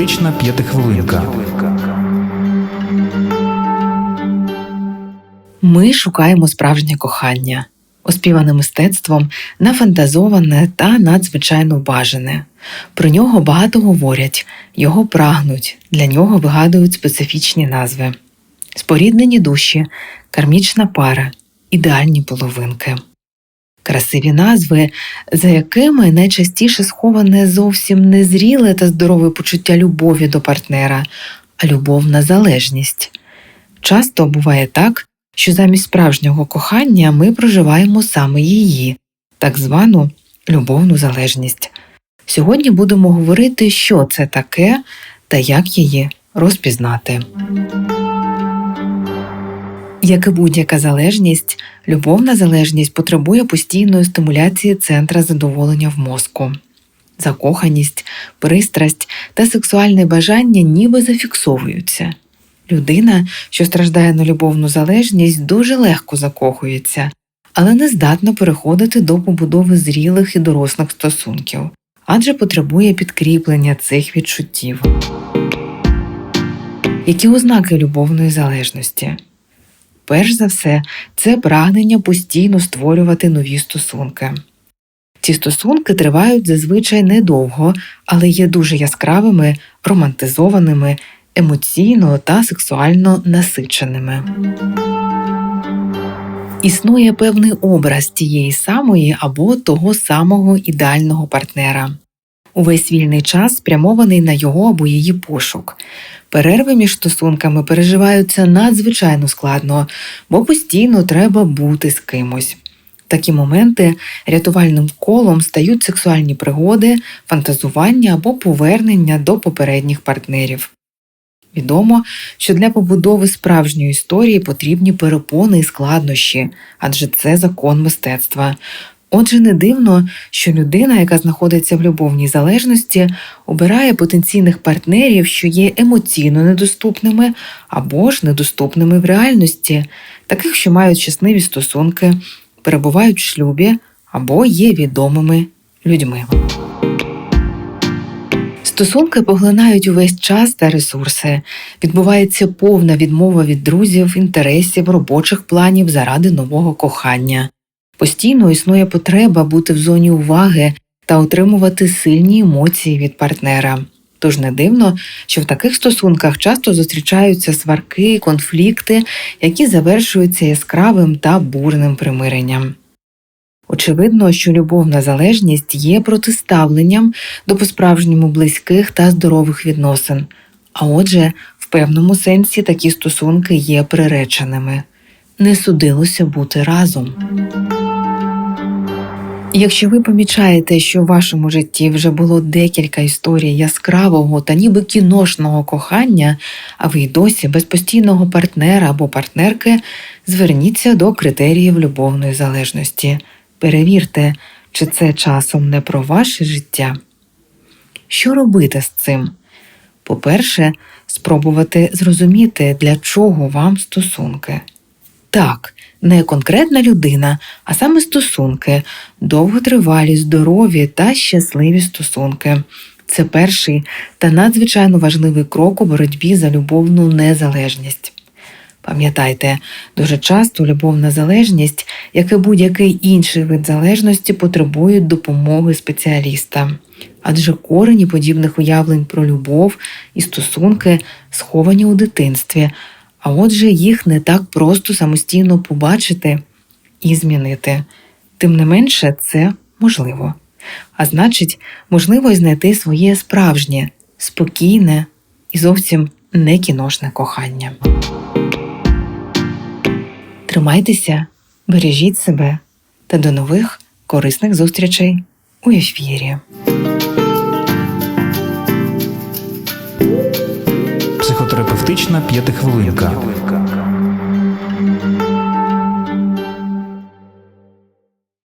Психотерапевтична п'ятихвилинка. Ми шукаємо справжнє кохання, оспіване мистецтвом, нафантазоване та надзвичайно бажане. Про нього багато говорять, його прагнуть, для нього вигадують специфічні назви: споріднені душі, кармічна пара, ідеальні половинки. Красиві назви, за якими найчастіше сховане зовсім незріле та здорове почуття любові до партнера, а любовна залежність. Часто буває так, що замість справжнього кохання ми проживаємо саме її, так звану любовну залежність. Сьогодні будемо говорити, що це таке та як її розпізнати. Як і будь-яка залежність, любовна залежність потребує постійної стимуляції центра задоволення в мозку. Закоханість, пристрасть та сексуальне бажання ніби зафіксовуються. Людина, що страждає на любовну залежність, дуже легко закохується, але не здатна переходити до побудови зрілих і дорослих стосунків, адже потребує підкріплення цих відчуттів. Які ознаки любовної залежності? Перш за все, це прагнення постійно створювати нові стосунки. Ці стосунки тривають зазвичай недовго, але є дуже яскравими, романтизованими, емоційно та сексуально насиченими. Існує певний образ тієї самої або того самого ідеального партнера. Увесь вільний час спрямований на його або її пошук. Перерви між стосунками переживаються надзвичайно складно, бо постійно треба бути з кимось. Такі моменти рятувальним колом стають сексуальні пригоди, фантазування або повернення до попередніх партнерів. Відомо, що для побудови справжньої історії потрібні перепони і складнощі, адже це закон мистецтва. Отже, не дивно, що людина, яка знаходиться в любовній залежності, обирає потенційних партнерів, що є емоційно недоступними або ж недоступними в реальності, таких, що мають щасливі стосунки, перебувають в шлюбі або є відомими людьми. Стосунки поглинають увесь час та ресурси. Відбувається повна відмова від друзів, інтересів, робочих планів заради нового кохання. Постійно існує потреба бути в зоні уваги та отримувати сильні емоції від партнера. Тож не дивно, що в таких стосунках часто зустрічаються сварки, конфлікти, які завершуються яскравим та бурним примиренням. Очевидно, що любовна залежність є протиставленням до по-справжньому близьких та здорових відносин, а отже, в певному сенсі такі стосунки є приреченими. Не судилося бути разом. Якщо ви помічаєте, що в вашому житті вже було декілька історій яскравого та ніби кіношного кохання, а ви й досі без постійного партнера або партнерки, зверніться до критеріїв любовної залежності. Перевірте, чи це часом не про ваше життя. Що робити з цим? По-перше, спробувати зрозуміти, для чого вам стосунки. Так, не конкретна людина, а саме стосунки, довготривалі, здорові та щасливі стосунки. Це перший та надзвичайно важливий крок у боротьбі за любовну незалежність. Пам'ятайте, дуже часто любовна залежність, як і будь-який інший вид залежності, потребують допомоги спеціаліста, адже корені подібних уявлень про любов і стосунки сховані у дитинстві, а отже, їх не так просто самостійно побачити і змінити. Тим не менше, це можливо. А значить, можливо й знайти своє справжнє, спокійне і зовсім не кіношне кохання. Тримайтеся, бережіть себе та до нових корисних зустрічей у ефірі. Психотерапевтична п'ятихвилинка.